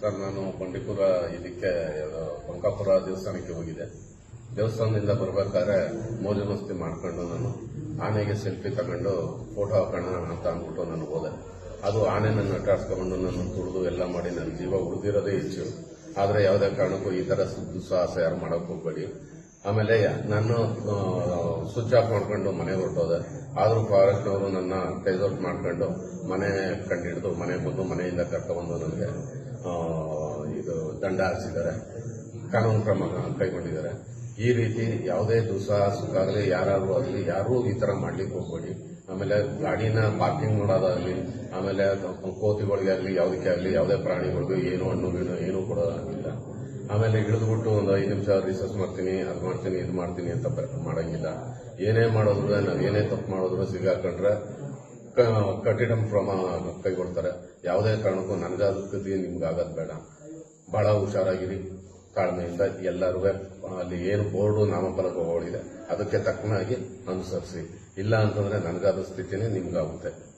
Sir, ನಾನು ಬಂಡೀಪುರ ಇದಕ್ಕೆ ಬಂಕಾಪುರ ದೇವಸ್ಥಾನಕ್ಕೆ ಹೋಗಿದ್ದೆ. ದೇವಸ್ಥಾನದಿಂದ ಬರಬೇಕಾದ್ರೆ ಮೋಜು ಮಸ್ತಿ ಮಾಡಿಕೊಂಡು ನಾನು ಆನೆಗೆ ಸೆಲ್ಫಿ ತಗೊಂಡು ಫೋಟೋ ಹಾಕೋಣ ಅಂತ ಅಂದ್ಬಿಟ್ಟು ನಾನು ಹೋದೆ. ಅದು ಆನೆ ನನ್ನ ಅಟ್ಟಾಡ್ಸ್ಕೊಂಡು ನಾನು ತುಳಿದು ಎಲ್ಲ ಮಾಡಿ ನನ್ನ ಜೀವ ಉಳಿದಿರೋದೇ ಹೆಚ್ಚು. ಆದರೆ ಯಾವುದೇ ಕಾರಣಕ್ಕೂ ಈ ಥರ ದುಸ್ಸಾಹಸ ಯಾರು ಮಾಡೋಕೆ ಹೋಗ್ಬೇಡಿ. ಆಮೇಲೆ ನಾನು ಸ್ವಿಚ್ ಆಫ್ ಮಾಡ್ಕೊಂಡು ಮನೆಗೆ ಹೊರಟೋದೆ. ಆದರೂ ಫಾರೆಸ್ಟ್ನವರು ನನ್ನ ಟೈಸೌಟ್ ಮಾಡ್ಕೊಂಡು ಮನೆ ಕಂಡಿಡಿದು ಮನೆಗೆ ಬಂದು ಮನೆಯಿಂದ ಕರ್ಕೊಬಂದು ನನಗೆ ದಂಡ ಹಾರಿಸಿದ್ದಾರೆ. ಕಾನೂನು ಕ್ರಮ ಕೈಗೊಂಡಿದ್ದಾರೆ. ಈ ರೀತಿ ಯಾವುದೇ ದುಸ್ಸಾಹಸಕ್ಕಾಗಲಿ ಯಾರು ಆಗಲಿ, ಯಾರೂ ಈ ಥರ ಮಾಡ್ಲಿಕ್ಕೆ ಹೋಗ್ಬೇಡಿ. ಆಮೇಲೆ ಗಾಡಿನ ಪಾರ್ಕಿಂಗ್ ಮಾಡೋದಾಗಲಿ, ಆಮೇಲೆ ಕೋತಿಗಳಿಗೆ ಆಗಲಿ, ಯಾವುದಕ್ಕೆ ಆಗಲಿ, ಯಾವುದೇ ಪ್ರಾಣಿಗಳಿಗೂ ಏನು ಹಣ್ಣು, ಗಿಣ್ಣು ಏನೂ ಕೊಡೋದಾಗಿಲ್ಲ ಆಮೇಲೆ ಇಳಿದ್ಬಿಟ್ಟು ಒಂದು ಐದು ನಿಮಿಷ ರಿಸರ್ಚ್ ಮಾಡ್ತೀನಿ, ಅದು ಮಾಡ್ತೀನಿ, ಇದು ಮಾಡ್ತೀನಿ ಅಂತ ಮಾಡೋಂಗಿಲ್ಲ. ಏನೇ ಮಾಡಿದ್ರು ನಾವು ಏನೇ ತಪ್ಪು ಮಾಡಿದ್ರು ಸಿಗಾಕೊಂಡ್ರೆ ಕಠಿಣ ಕ್ರಮ ಕೈಗೊಳ್ತಾರೆ. ಯಾವುದೇ ಕಾರಣಕ್ಕೂ ನನಗಾದ ಕೃತಿ ನಿಮ್ಗೆ ಆಗೋದು ಬೇಡ. ಬಹಳ ಹುಷಾರಾಗಿರಿ. ತಾಳ್ಮೆಯಿಂದ ಎಲ್ಲರೂ ಅಲ್ಲಿ ಏನು ಬೋರ್ಡು ನಾಮಫಲಕಗಳಿದೆ ಅದಕ್ಕೆ ತಕ್ಕನಾಗಿ ಅನುಸರಿಸಿ. ಇಲ್ಲ ಅಂತಂದ್ರೆ ನನಗಾದ ಸ್ಥಿತಿನೇ ನಿಮ್ಗಾಗುತ್ತೆ.